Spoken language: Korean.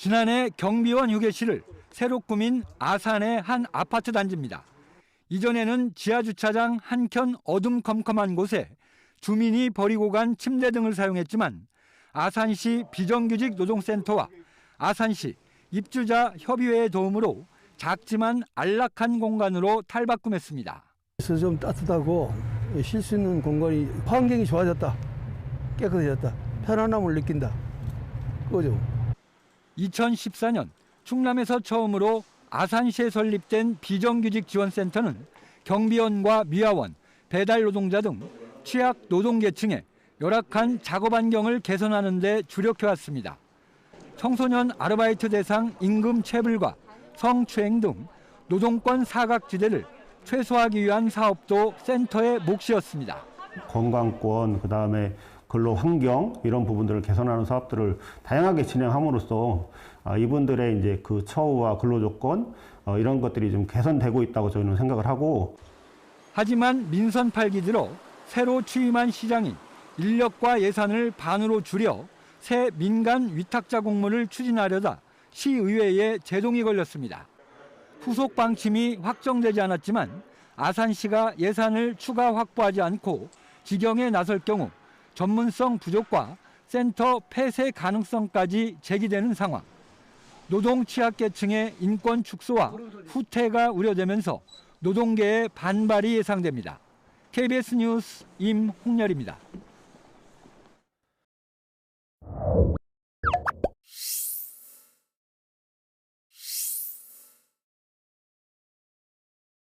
지난해 경비원 휴게실을 새로 꾸민 아산의 한 아파트 단지입니다. 이전에는 지하 주차장 한켠 어둠컴컴한 곳에 주민이 버리고 간 침대 등을 사용했지만 아산시 비정규직 노동센터와 아산시 입주자 협의회의 도움으로 작지만 안락한 공간으로 탈바꿈했습니다. 그래서 좀 따뜻하고 쉴 수 있는 공간이 환경이 좋아졌다. 깨끗해졌다. 편안함을 느낀다. 그거죠. 2014년 충남에서 처음으로 아산시에 설립된 비정규직 지원센터는 경비원과 미화원, 배달 노동자 등 취약 노동계층의 열악한 작업 환경을 개선하는 데 주력해왔습니다. 청소년 아르바이트 대상 임금 체불과 성추행 등 노동권 사각지대를 최소화하기 위한 사업도 센터의 몫이었습니다. 건강권, 그다음에 근로 환경 이런 부분들을 개선하는 사업들을 다양하게 진행함으로써 아, 이분들의 이제 그 처우와 근로 조건 어, 이런 것들이 좀 개선되고 있다고 저는 생각을 하고 하지만 민선 8기 들어 새로 취임한 시장이 인력과 예산을 반으로 줄여 새 민간 위탁자 공모를 추진하려다 시의회에 제동이 걸렸습니다. 후속 방침이 확정되지 않았지만 아산시가 예산을 추가 확보하지 않고 지경에 나설 경우 전문성 부족과 센터 폐쇄 가능성까지 제기되는 상황. 노동 취약계층의 인권 축소와 후퇴가 우려되면서 노동계의 반발이 예상됩니다. KBS 뉴스 임홍렬입니다.